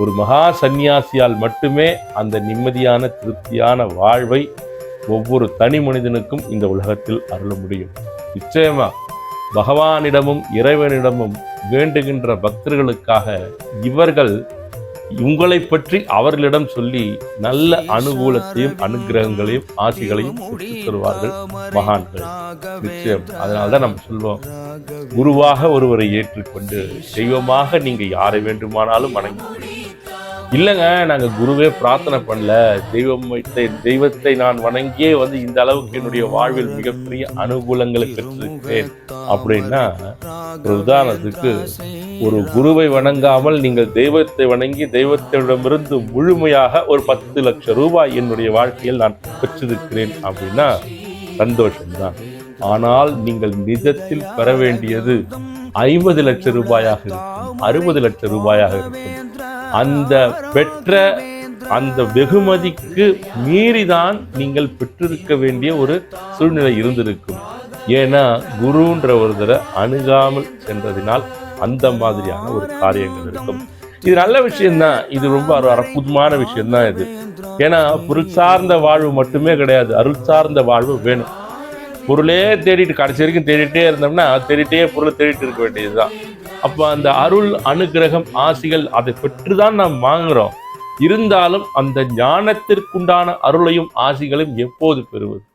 ஒரு மகா சந்நியாசியால் மட்டுமே அந்த நிம்மதியான திருப்தியான வாழ்வை ஒவ்வொரு தனி மனிதனுக்கும் இந்த உலகத்தில் அருள முடியும். நிச்சயமா பகவானிடமும் இறைவனிடமும் வேண்டுகின்ற பக்தர்களுக்காக இவர்கள் உங்களை பற்றி அவர்களிடம் சொல்லி நல்ல அனுகூலத்தையும் அனுகிரகங்களையும் ஆசிகளையும் தருவார்கள் மகான்கள். நிச்சயம். அதனால தான் நம்ம சொல்வோம் குருவாக ஒருவரை ஏற்றுக்கொண்டு தெய்வமாக நீங்கள் யாரை வேண்டுமானாலும் வணங்கி இல்லைங்க நாங்க குருவே பிரார்த்தனை பண்ணல. தெய்வத்தை தெய்வத்தை நான் வணங்கியே வந்து இந்த அளவுக்கு என்னுடைய வாழ்வில் மிகப்பெரிய அனுகூலங்களை பெற்றிருக்கிறேன். அப்படின்னா ஒரு உதாரணத்துக்கு ஒரு குருவை வணங்காமல் நீங்கள் தெய்வத்தை வணங்கி தெய்வத்திடமிருந்து முழுமையாக ஒரு பத்து லட்சம் ரூபாய் என்னுடைய வாழ்க்கையில் நான் பெற்றிருக்கிறேன் அப்படின்னா சந்தோஷம்தான். ஆனால் நீங்கள் நிஜத்தில் பெற வேண்டியது ஐம்பது லட்சம் ரூபாயாக இருக்கும் அறுபது லட்சம் ரூபாயாக இருக்கும். அந்த பெற்ற அந்த வெகுமதிக்கு மீறிதான் நீங்கள் பெற்றிருக்க வேண்டிய ஒரு சூழ்நிலை இருந்திருக்கும். ஏன்னா குருன்ற ஒருத்தரை அணுகாமல் சென்றதினால் அந்த மாதிரியான ஒரு காரியங்கள் இருக்கும். இது நல்ல விஷயம்தான். இது ரொம்ப அற்புதமான விஷயம்தான் இது. ஏன்னா பொருள் சார்ந்த வாழ்வு மட்டுமே கிடையாது. அருள் சார்ந்த வாழ்வு வேணும். பொருளே தேடிட்டு கடைசி வரைக்கும் தேடிட்டே இருந்தோம்னா தேடிட்டே பொருளை தேடிட்டு இருக்க வேண்டியதுதான். அப்போ அந்த அருள் அனுகிரகம் ஆசிகள் அதை பெற்றுதான் நாம் வாங்குறோம். இருந்தாலும் அந்த ஞானத்திற்குண்டான அருளையும் ஆசிகளையும் எப்போது பெறுவது?